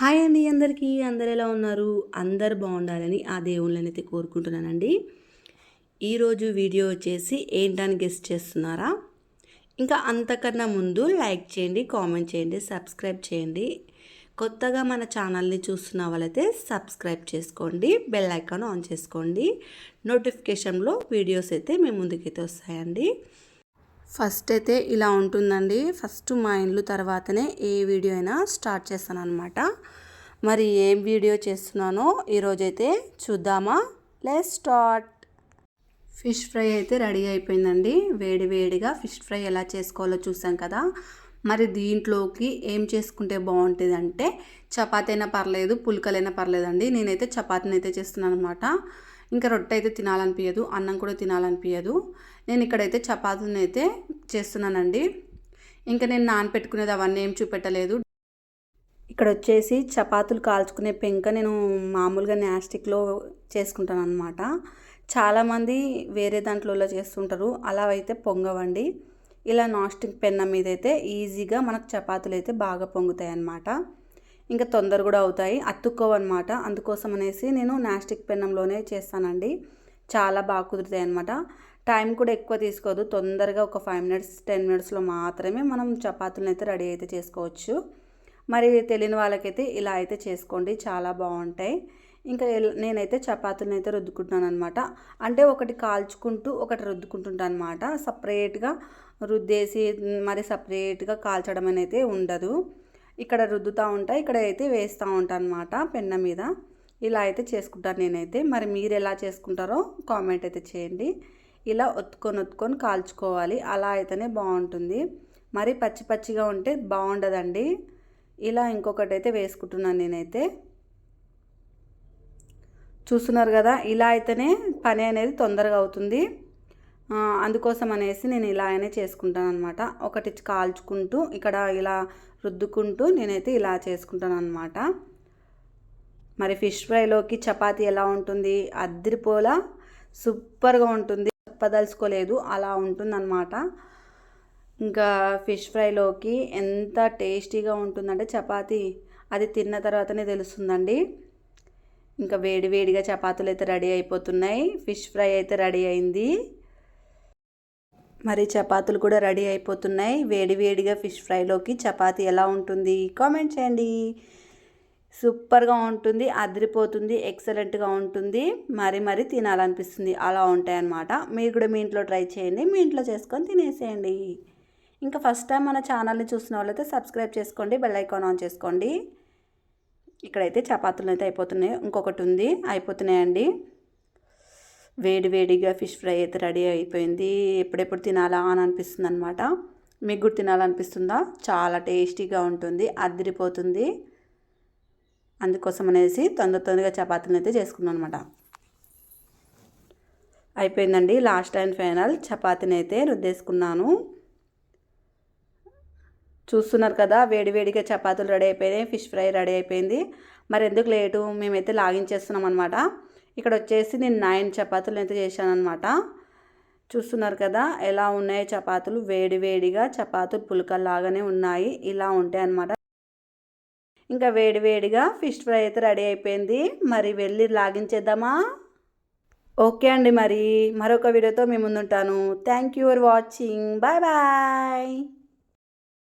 Hi అండి అందరికీ. అందరు ఎలా ఉన్నారు? అందరు బాగుండాలని ఆ దేవుళ్ళని అయితే కోరుకుంటున్నానండి. ఈరోజు వీడియో వచ్చేసి ఏంటని గెస్ట్ చేస్తున్నారా? ఇంకా అంతకన్నా ముందు లైక్ చేయండి కామెంట్ చేయండి సబ్స్క్రైబ్ చేయండి. కొత్తగా మన ఛానల్ని చూస్తున్న వాళ్ళైతే సబ్స్క్రైబ్ చేసుకోండి బెల్ ఐకాన్ ఆన్ చేసుకోండి. నోటిఫికేషన్లో వీడియోస్ అయితే మీ ముందుకైతే వస్తాయండి. ఫస్ట్ అయితే ఇలా ఉంటుందండి. ఫస్ట్ మా ఇండ్లు తర్వాతనే ఏ వీడియో అయినా స్టార్ట్ చేస్తాను అనమాట మరి ఏం వీడియో చేస్తున్నానో ఈరోజైతే చూద్దామా? Let's start! ఫిష్ ఫ్రై అయితే రెడీ అయిపోయిందండి. వేడి వేడిగా ఫిష్ ఫ్రై ఎలా చేసుకోవాలో చూసాం కదా. మరి దీంట్లోకి ఏం చేసుకుంటే బాగుంటుంది అంటే చపాతీ అయినా పర్లేదు పుల్కలైనా పర్లేదండి. నేనైతే చపాతీని అయితే చేస్తున్నాను అనమాట ఇంకా రొట్టె అయితే తినాలనిపించదు అన్నం కూడా తినాలనిపించదు నేను ఇక్కడైతే చపాతీని అయితే చేస్తున్నానండి. ఇంకా నేను నానపెట్టుకునేది అవన్నీ ఏం చూపెట్టలేదు. ఇక్కడ వచ్చేసి చపాతీలు కాల్చుకునే పెంక నేను మామూలుగా నాస్టిక్లో చేసుకుంటాను అనమాట చాలామంది వేరే దాంట్లో చేస్తుంటారు అలా అయితే పొంగవండి. ఇలా నాస్టిక్ పెన్న మీద అయితే ఈజీగా మనకు చపాతీలు అయితే బాగా పొంగుతాయి అన్నమాట ఇంకా తొందర కూడా అవుతాయి. అతుక్కోవన్నమాట. అందుకోసం అనేసి నేను నాస్టిక్ పెన్నంలోనే చేస్తానండి. చాలా బాగా కుదురుతాయి అనమాట టైం కూడా ఎక్కువ తీసుకోదు. తొందరగా ఒక ఫైవ్ మినిట్స్ టెన్ మినిట్స్లో మాత్రమే మనం చపాతీలను అయితే రెడీ అయితే చేసుకోవచ్చు. మరి తెలియని వాళ్ళకైతే ఇలా అయితే చేసుకోండి. చాలా బాగుంటాయి. ఇంకా నేనైతే చపాతీలను అయితే రుద్దుకుంటున్నాను అనమాట అంటే ఒకటి కాల్చుకుంటూ ఒకటి రుద్దుకుంటుంటాను అనమాట సపరేట్గా రుద్దేసి మరి సపరేట్గా కాల్చడం అనేది ఉండదు. ఇక్కడ రుద్దుతూ ఉంటా ఇక్కడ అయితే వేస్తూ ఉంటాను అనమాట పెన్న మీద. ఇలా అయితే చేసుకుంటాను నేనైతే. మరి మీరు ఎలా చేసుకుంటారో కామెంట్ అయితే చేయండి. ఇలా ఒత్తుకొని ఒత్తుకొని కాల్చుకోవాలి. అలా అయితేనే బాగుంటుంది. మరి పచ్చి పచ్చిగా ఉంటే బాగుండదండి. ఇలా ఇంకొకటి అయితే వేసుకుంటున్నాను నేనైతే. చూస్తున్నారు కదా ఇలా అయితేనే పని అనేది తొందరగా అవుతుంది. అందుకోసం అనేసి నేను ఇలా అయినా చేసుకుంటాను అనమాట ఒకటి కాల్చుకుంటూ ఇక్కడ ఇలా రుద్దుకుంటూ నేనైతే ఇలా చేసుకుంటాను అనమాట మరి ఫిష్ ఫ్రైలోకి చపాతీ ఎలా ఉంటుంది? అద్దరిపోలా సూపర్గా ఉంటుంది. చెప్పదలుచుకోలేదు అలా ఉంటుందన్నమాట. ఇంకా ఫిష్ ఫ్రైలోకి ఎంత టేస్టీగా ఉంటుందంటే చపాతీ అది తిన్న తర్వాతనే తెలుస్తుందండి. ఇంకా వేడి వేడిగా చపాతీలు అయితే రెడీ అయిపోతున్నాయి. ఫిష్ ఫ్రై అయితే రెడీ అయింది. మరి చపాతీలు కూడా రెడీ అయిపోతున్నాయి. వేడి వేడిగా ఫిష్ ఫ్రైలోకి చపాతీ ఎలా ఉంటుంది కామెంట్ చేయండి. సూపర్గా ఉంటుంది అదిరిపోతుంది ఎక్సలెంట్గా ఉంటుంది. మరి మరి తినాలనిపిస్తుంది అలా ఉంటాయన్నమాట. మీరు కూడా మీ ఇంట్లో ట్రై చేయండి మీ ఇంట్లో చేసుకొని తినేసేయండి. ఇంకా ఫస్ట్ టైం మన ఛానల్ని చూసిన వాళ్ళైతే సబ్స్క్రైబ్ చేసుకోండి బెల్ ఐకాన్ ఆన్ చేసుకోండి. ఇక్కడైతే చపాతీలు అయితే అయిపోతున్నాయి ఇంకొకటి ఉంది అయిపోతున్నాయండి. వేడివేడిగా ఫిష్ ఫ్రై అయితే రెడీ అయిపోయింది. ఎప్పుడెప్పుడు తినాలా అని అనిపిస్తుంది అనమాట మీకు కూడా తినాలనిపిస్తుందా? చాలా టేస్టీగా ఉంటుంది అదిరిపోతుంది. అందుకోసం అనేసి తొందర తొందరగా చపాతీలు అయితే చేసుకున్నాను అనమాట అయిపోయిందండి లాస్ట్ అండ్ ఫైనల్ చపాతీని అయితే రుద్దేసుకున్నాను. చూస్తున్నారు కదా వేడివేడిగా చపాతీలు రెడీ అయిపోయినాయి ఫిష్ ఫ్రై రెడీ అయిపోయింది. మరి ఎందుకు లేటు? మేమైతే లాగించేస్తున్నాం అనమాట ఇక్కడ వచ్చేసి నేను నైన్ చపాతీలు అయితే చేశాను అనమాట చూస్తున్నారు కదా ఎలా ఉన్నాయి చపాతీలు? వేడివేడిగా చపాతీలు పులకల్లాగానే ఉన్నాయి. ఇలా ఉంటాయి అనమాట ఇంకా వేడివేడిగా ఫిష్ ఫ్రై అయితే రెడీ అయిపోయింది. మరి వెళ్ళి లాగించేద్దామా? ఓకే అండి మరి. మరొక వీడియోతో మేము ముందుంటాను. Thank you for watching. Bye bye.